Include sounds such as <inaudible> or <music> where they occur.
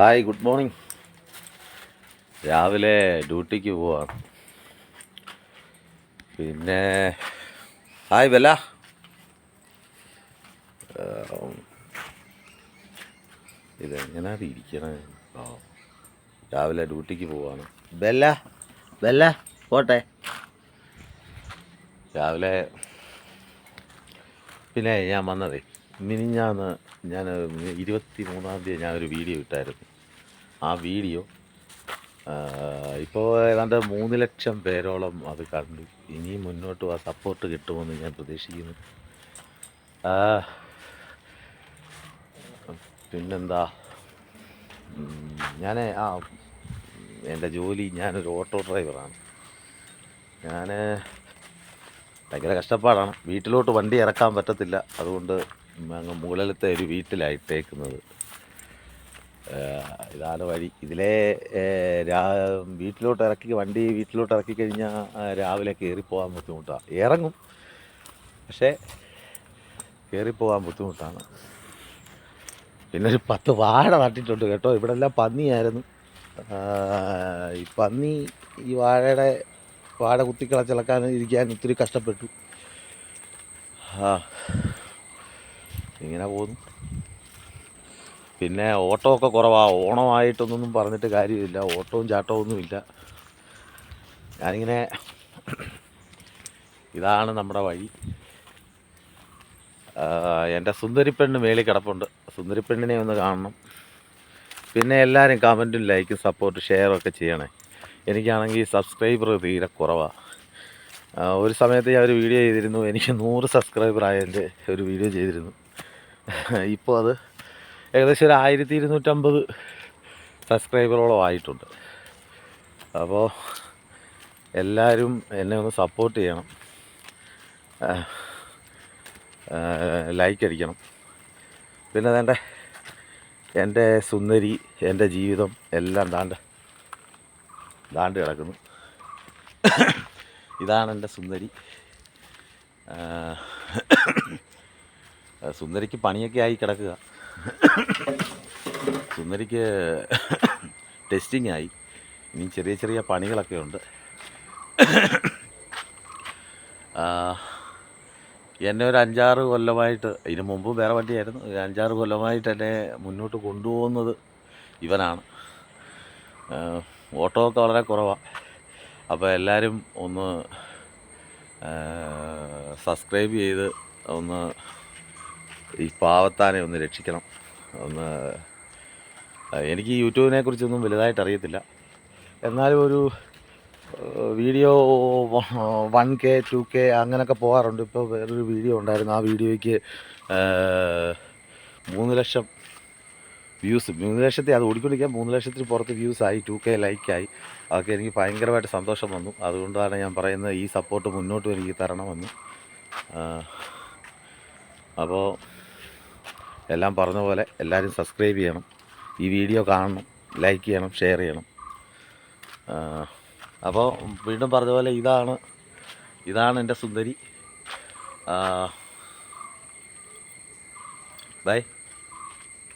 Hi good morning രാവിലെ ഡ്യൂട്ടിക്ക് പോവാ. പിന്നെ ഹായ് ബെല്ല. ഇതെങ്ങനെയാ ഇരിക്കണേ? രാവിലെ ഡ്യൂട്ടിക്ക് പോവാണ്. ബെല്ല ബെല്ല പോട്ടെ. രാവിലെ പിന്നെ ഞാൻ വന്നതേ. മിനിഞ്ഞാന്ന് ഞാൻ ഇരുപത്തി മൂന്നാം തീയതി ഞാനൊരു വീഡിയോ ഇട്ടായിരുന്നു. ആ വീഡിയോ ഇപ്പോൾ ഏതാണ്ട് മൂന്ന് ലക്ഷം പേരോളം അത് കണ്ടു. ഇനിയും മുന്നോട്ട് ആ സപ്പോർട്ട് കിട്ടുമെന്ന് ഞാൻ പ്രതീക്ഷിക്കുന്നു. പിന്നെന്താ? ഞാൻ ആ എന്റെ ജോലി ഞാനൊരു ഓട്ടോ ഡ്രൈവറാണ്. ഞാൻ ഭയങ്കര കഷ്ടപ്പാടാണ്. വീട്ടിലോട്ട് വണ്ടി ഇറക്കാൻ പറ്റത്തില്ല. അതുകൊണ്ട് അങ്ങ് മുകളിലത്തെ ഒരു വീട്ടിലായിട്ടേക്കുന്നത്. ഏഹ് ഇതാണ് വഴി. ഇതിലെ രാ വീട്ടിലോട്ട് ഇറക്കി വണ്ടി വീട്ടിലോട്ട് ഇറക്കി കഴിഞ്ഞാൽ രാവിലെ കയറിപ്പോകാൻ ബുദ്ധിമുട്ടാണ് ഇറങ്ങും പക്ഷേ കയറിപ്പോകാൻ ബുദ്ധിമുട്ടാണ്. പിന്നെ ഒരു പത്ത് വാഴ നട്ടിട്ടുണ്ട് കേട്ടോ. ഇവിടെ എല്ലാം പന്നിയായിരുന്നു ഈ പന്നി ഈ വാഴയുടെ വാഴ കുത്തിക്കളച്ചിളക്കാൻ ഇരിക്കാൻ ഒത്തിരി കഷ്ടപ്പെട്ടു. ആ ഇങ്ങനെ പോകുന്നു. പിന്നെ ഓട്ടോ ഒക്കെ കുറവാണ് ഓണമായിട്ടൊന്നും പറഞ്ഞിട്ട് കാര്യമില്ല. ഓട്ടവും ചാട്ടവും ഒന്നുമില്ല ഞാനിങ്ങനെ ഇതാണ് നമ്മുടെ വഴി. എന്റെ സുന്ദരിപ്പെണ്ണ് മേളിൽ കിടപ്പുണ്ട്. സുന്ദരിപ്പെണ്ണിനെ ഒന്ന് കാണണം. പിന്നെ എല്ലാവരും കമന്റും ലൈക്കും സപ്പോർട്ട് ഒക്കെ ചെയ്യണേ. എനിക്കാണെങ്കിൽ സബ്സ്ക്രൈബർ തീരെ കുറവാണ് ഒരു സമയത്ത് ഞാൻ ഒരു വീഡിയോ ചെയ്തിരുന്നു. എനിക്ക് നൂറ് സബ്സ്ക്രൈബർ ആയതിന്റെ ഒരു വീഡിയോ ചെയ്തിരുന്നു. <laughs> ഇപ്പോൾ അത് ഏകദേശം ഒരു ആയിരത്തി ഇരുന്നൂറ്റമ്പത് സബ്സ്ക്രൈബറോളം ആയിട്ടുണ്ട്. അപ്പോൾ എല്ലാവരും എന്നെ ഒന്ന് സപ്പോർട്ട് ചെയ്യണം. ലൈക്ക് അടിക്കണം. പിന്നെ വേണ്ട എന്റെ സുന്ദരി എന്റെ ജീവിതം എല്ലാം ദാണ്ട് ദാണ്ട് കിടക്കുന്നു. <coughs> ഇതാണ് എന്റെ സുന്ദരി. സുന്ദരിക്ക് പണിയൊക്കെ ആയി കിടക്കുക. സുന്ദരിക്ക് ടെസ്റ്റിംഗ് ആയി. ഇനി ചെറിയ ചെറിയ പണികളൊക്കെ ഉണ്ട്. എന്നെ ഒരു അഞ്ചാറ് കൊല്ലമായിട്ട് ഇതിനു മുമ്പ് വേറെ വണ്ടിയായിരുന്നു. ഒരു അഞ്ചാറ് കൊല്ലമായിട്ട് എന്നെ മുന്നോട്ട് കൊണ്ടുപോകുന്നത് ഇവനാണ്. ഓട്ടോ ഒക്കെ വളരെ കുറവാണ് അപ്പോൾ എല്ലാവരും ഒന്ന് സബ്സ്ക്രൈബ് ചെയ്ത് ഒന്ന് ഈ പാവത്താനെ ഒന്ന് രക്ഷിക്കണം. ഒന്ന് എനിക്ക് യൂട്യൂബിനെ കുറിച്ചൊന്നും വലുതായിട്ട് അറിയത്തില്ല. എന്നാലും ഒരു video one K two K അങ്ങനെയൊക്കെ പോകാറുണ്ട്. ഇപ്പോൾ വേറൊരു വീഡിയോ ഉണ്ടായിരുന്നു. ആ വീഡിയോയ്ക്ക് മൂന്ന് ലക്ഷം വ്യൂസ്. മൂന്ന് ലക്ഷത്തി അത് ഓടിക്കൊണ്ടിരിക്കാൻ മൂന്ന് ലക്ഷത്തിന് പുറത്ത് വ്യൂസ് ആയി ടു കെ ലൈക്കായി. അതൊക്കെ എനിക്ക് ഭയങ്കരമായിട്ട് സന്തോഷം വന്നു. അതുകൊണ്ടാണ് ഞാൻ പറയുന്നത് ഈ സപ്പോർട്ട് മുന്നോട്ടും എനിക്ക് തരണമെന്ന്. അപ്പോൾ എല്ലാം പറഞ്ഞ പോലെ എല്ലാവരും സബ്സ്ക്രൈബ് ചെയ്യണം. ഈ വീഡിയോ കാണണം ലൈക്ക് ചെയ്യണം ഷെയർ ചെയ്യണം. അപ്പോൾ വീണ്ടും പറഞ്ഞ പോലെ ഇതാണ് ഇതാണ് എന്റെ സുന്ദരി. ബൈ